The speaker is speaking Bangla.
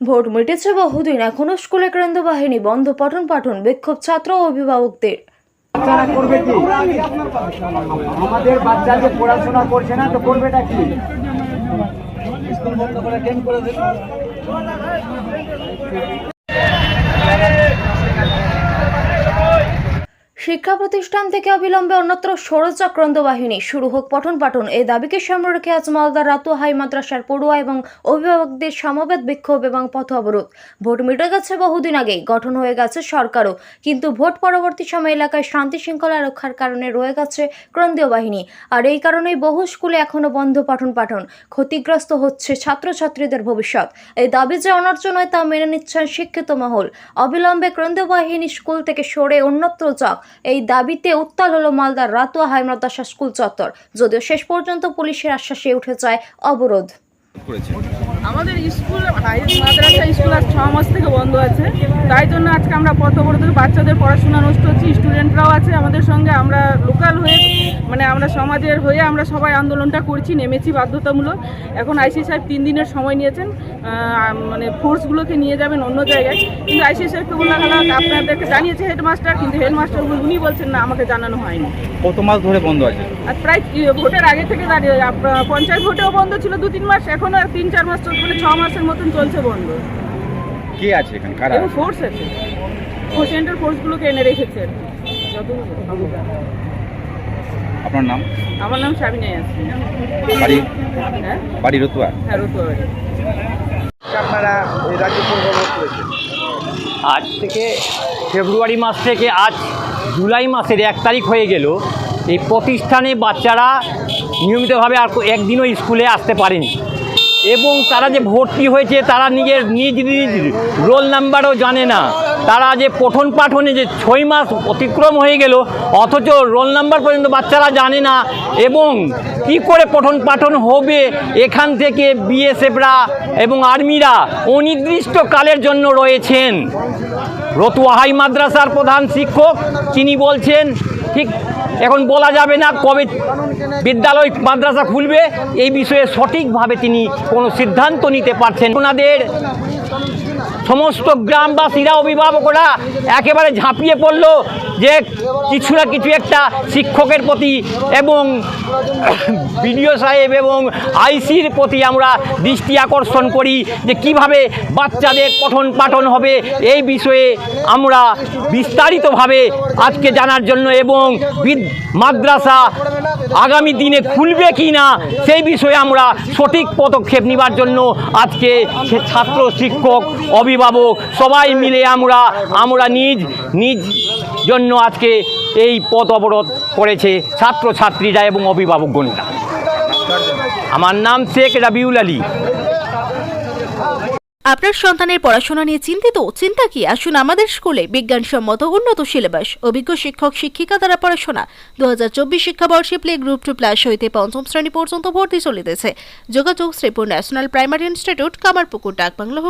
ভোট মিটেছে বহুদিন এখনও স্কুলে কেন্দ্র বাহিনী বন্ধ পঠন পাঠন বিক্ষোভ ছাত্র ও অভিভাবকদের। আমাদের বাচ্চা যে পড়াশোনা করছে না তো করবেটা কি? শিক্ষা প্রতিষ্ঠান থেকে অবিলম্বে অন্যত্র ষড়চক্রান্ত বাহিনী। শুরু হোক পঠন পাঠন। এই দাবিকে সামনে রেখে আজ মালদার রাতুয়া হাই মাদ্রাসার পড়ুয়া এবং অভিভাবকদের সমবেত বিক্ষোভ এবং পথ অবরোধ। ভোট মিটে গেছে বহুদিন আগেই। গঠন হয়ে গেছে সরকারও। কিন্তু ভোট পরবর্তী সময় এলাকায় শান্তি শৃঙ্খলা রক্ষার কারণে রয়ে গেছে কেন্দ্রীয় বাহিনী। আর এই কারণেই বহু স্কুলে এখনও বন্ধ পঠন পাঠন। ক্ষতিগ্রস্ত হচ্ছে ছাত্রছাত্রীদের ভবিষ্যৎ। এই দাবি যে অনর্জন হয় তা মেনে নিচ্ছেন শিক্ষিত মহল। অবিলম্বে কেন্দ্রীয় বাহিনী স্কুল থেকে সরে অন্যত্র যাক। এই দাবিতে উত্তাল হলো মালদার রাতুয়া হাই মাদ্রাসা স্কুল চত্বর। যদিও শেষ পর্যন্ত পুলিশের আশ্বাসে উঠে যায় অবরোধ। আমাদের স্কুল মাদ্রাসা স্কুল আজ ছ মাস থেকে বন্ধ আছে। তাই জন্য আজকে আমরা পথ অবরোধ বাচ্চাদের পড়াশোনা নষ্ট হচ্ছে, স্টুডেন্টরাও আছে আমাদের সঙ্গে আমরা লোকাল হয়ে মানে আমরা সমাজের হয়ে আমরা সবাই আন্দোলনটা করছি নেমেছি বাধ্যতামূলক। এখন আইসি সাহেব তিন দিনের সময় নিয়েছেন মানে ফোর্সগুলোকে নিয়ে যাবেন অন্য জায়গায়। কিন্তু আইসি সাহেবকে বললাম আপনাদেরকে জানিয়েছে হেডমাস্টার কিন্তু হেডমাস্টার উনি বলছেন না আমাকে জানানো হয়নি। কত মাস ধরে বন্ধ আছে? আর প্রায় ভোটের আগে থেকে দাঁড়িয়ে পঞ্চায়েত ভোটেও বন্ধ ছিল দু তিন মাস এখন আর তিন চার মাস চলছে মানে ছ মাসের মতন চলছে বন্ধ। কে আছে এখানে? কারা আছে? ফোর্স আছে। ও সেন্টার ফোর্সগুলোকে এনে রেখেছে। আপনার নাম? আমার নাম সাবিনা ইয়াসমিন। বাড়ি? হ্যাঁ? বাড়ি রতুয়া? হ্যাঁ রতুয়া বাড়ি। আপনারা এই রাজ্য করেছেন। আজ থেকে ফেব্রুয়ারি মাস থেকে আজ জুলাই মাসের এক তারিখ হয়ে গেল। এই প্রতিষ্ঠানে বাচ্চারা নিয়মিতভাবে আর একদিনও স্কুলে আসতে পারেনি। এবং তারা যে ভর্তি হয়েছে, তারা নিজের নিজ নিজ রোল নাম্বারও জানে না। তারা যে পঠন পাঠনে যে ছয় মাস অতিক্রম হয়ে গেল, অথচ রোল নাম্বার পর্যন্ত বাচ্চারা জানে না এবং কি করে পঠন পাঠন হবে এখান থেকে বিএসএফরা এবং আর্মিরা অনির্দিষ্ট কালের জন্য রয়েছেন। রতুয়াহাই মাদ্রাসার প্রধান শিক্ষক, তিনি বলছেন, ঠিক এখন বলা যাবে না কবে বিদ্যালয় মাদ্রাসা খুলবে। এই বিষয়ে সঠিকভাবে তিনি কোনো সিদ্ধান্ত নিতে পারছেন। ওনাদের সমস্ত গ্রামবাসীরা, অভিভাবকরা একেবারে ঝাঁপিয়ে পড়ল যে কিছু না কিছু একটা শিক্ষকের প্রতি এবং বিডিও সাহেব এবং আইসির প্রতি আমরা দৃষ্টি আকর্ষণ করি যে কীভাবে বাচ্চাদের পঠন পাঠন হবে এই বিষয়ে আমরা বিস্তারিতভাবে আজকে জানার জন্য এবং মাদ্রাসা আগামী দিনে খুলবে কি না সেই বিষয়ে আমরা সঠিক পদক্ষেপ নেবার জন্য আজকে ছাত্র, শিক্ষক অভিভাবক, সবাই মিলে আমরা আমরা নিজ নিজ জন্য আজকে এই পথ অবরোধ করেছে ছাত্রছাত্রীরা এবং অভিভাবকগণরা। আমার নাম শেখ রাবিউল আলী। আপনার সন্তানের পড়াশোনা নিয়ে চিন্তিত? চিন্তা কি? আসুন আমাদের স্কুলে বিজ্ঞানসম্মত উন্নত সিলেবাস, অভিজ্ঞ শিক্ষক, শিক্ষিকা দ্বারা পড়াশোনা। দু হাজার চব্বিশ শিক্ষাবর্ষে প্লে গ্রুপ টু প্লাস হইতে পঞ্চম শ্রেণি পর্যন্ত ভর্তি চলিতেছে। যোগাযোগ Sripur national primary institute, Kamarpukur, Dakbangla